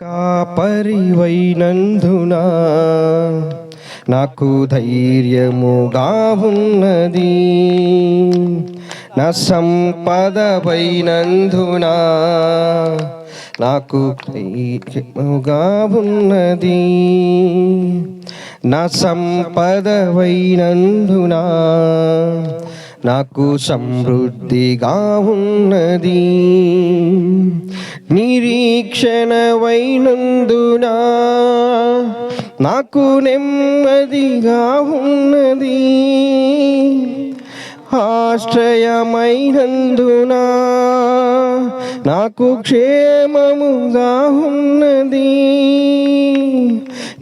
కాపరివైనందునా? నాకు ధైర్యముగా ఉన్నది నా సంపదవైనందునా నాకు ధైర్యముగా ఉన్నది నా సంపదవైనందునా నాకు సమృద్ధిగా ఉన్నది. నిరీక్షణవైనందునా నాకు నెమ్మదిగా ఉన్నది. ఆశ్రయమైనందునా నాకు క్షేమముగా ఉన్నది.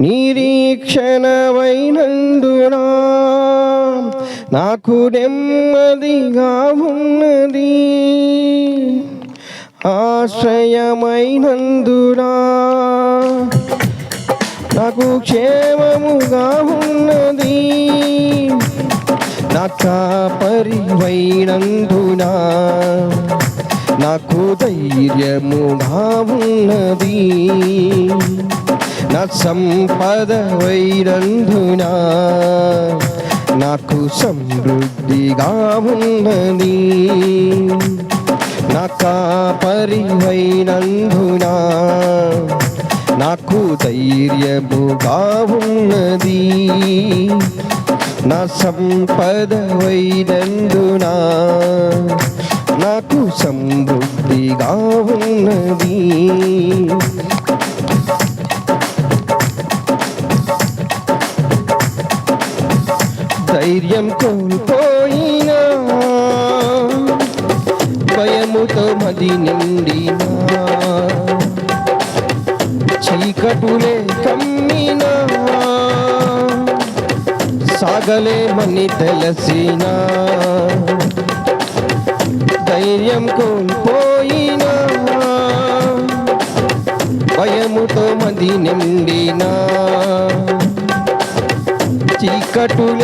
నిరీక్షణవైనందునా నాకు నెమ్మదిగా ఉన్నది ఆశ్రయమైనందునా నాకు క్షేమముగా ఉన్నది. నా కాపరివైనందునా నాకు ధైర్యముగా ఉన్నది. నా సంపద వైరంధునా నాకు సమృద్ధిగా ఉన్నది నా కాపరివైనందునా నాకు ధైర్యముగా ఉన్నది నా సంపద వైనందునా నాకు సమృద్ధిగా ఉన్నది ధైర్యం కోల్పోయినా భయముతో మది నిండినా చీకటులే కమ్మినా సాగలేమని తెలిసినా ధైర్యం కోల్పోయినా భయముతో మది నిండినా చీకటులే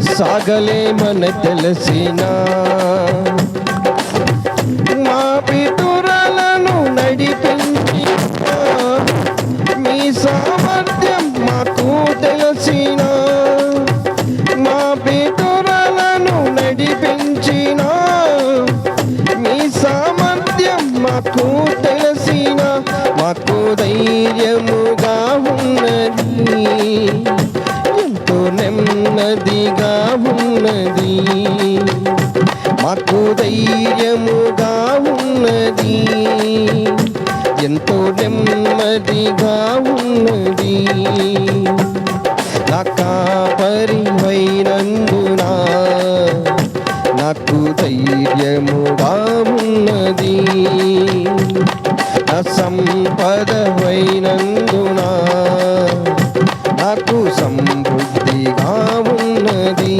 సాగలేమని తెలిసినా మా పితురలను నడిపించి మీ సామర్థ్యం మాకు తెలిసిన. మా పితురలను నడిపించిన మీ సామర్థ్యం మాకు తెలిసిన. మాకు ధైర్యముగా ఉన్నది. మాకు నెమ్మదిగా ఉన్నది. మాకు ధైర్యముగా ఉన్నది. ఎంతో నెమ్మదిగా ఉన్నది. నా కాపరివైనందునా నాకు ధైర్యముగా ఉన్నది. నా సంపదవైనందునా నాకు సమృద్ధిగా ఉన్నది.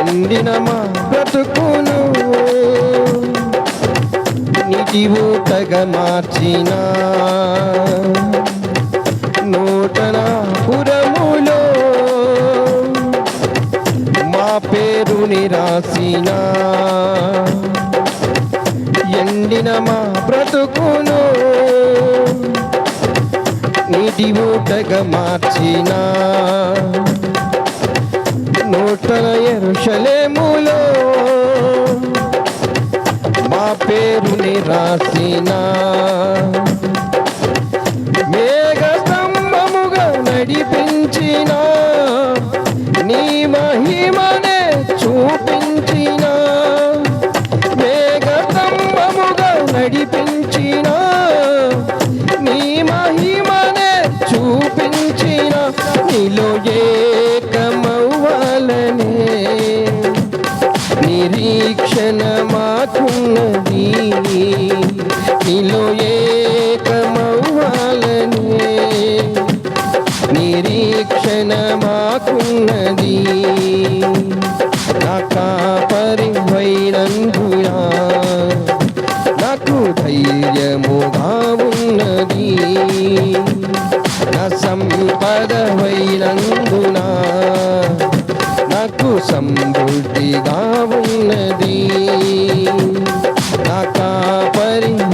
ఎండిన మా బ్రతుకును నీటి తగ మార్చినా. పేరుని రాసిన. ఎండిన మా బ్రతుకును నీటి ఊటగా మార్చిన. నూటల ఎరుషలేములో మా పేరుని రాసినా. నడిపించిన నీ మహిమనే చూపించిన నీలో ఏకమవ్వాలనే నిరీక్షణ మాకున్నది. నీలో సమృద్ధిగా ఉన్నది. నా కాపరిమైనందునా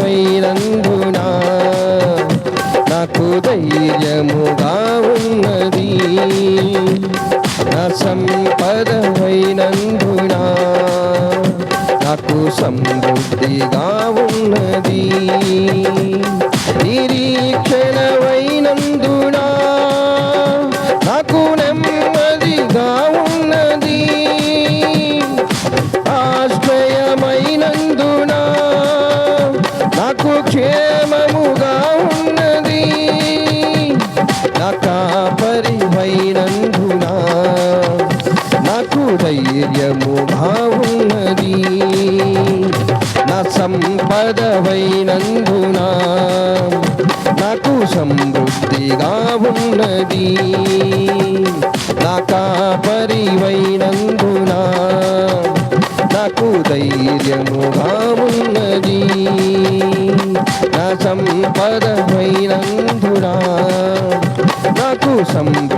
నాకు ధైర్యముగా ఉన్నది. నా సంపదమైనందునా? నాకు సమృద్ధిగా ఉన్నది. నాకు ధైర్యము ఉన్నది నా సంపదవైనందున నాకు సమృద్ధిగా ఉన్నది. నా కాపరివైనందున నాకు ధైర్యము ఉన్నది నా సంపదవైనందున నాకు సంపద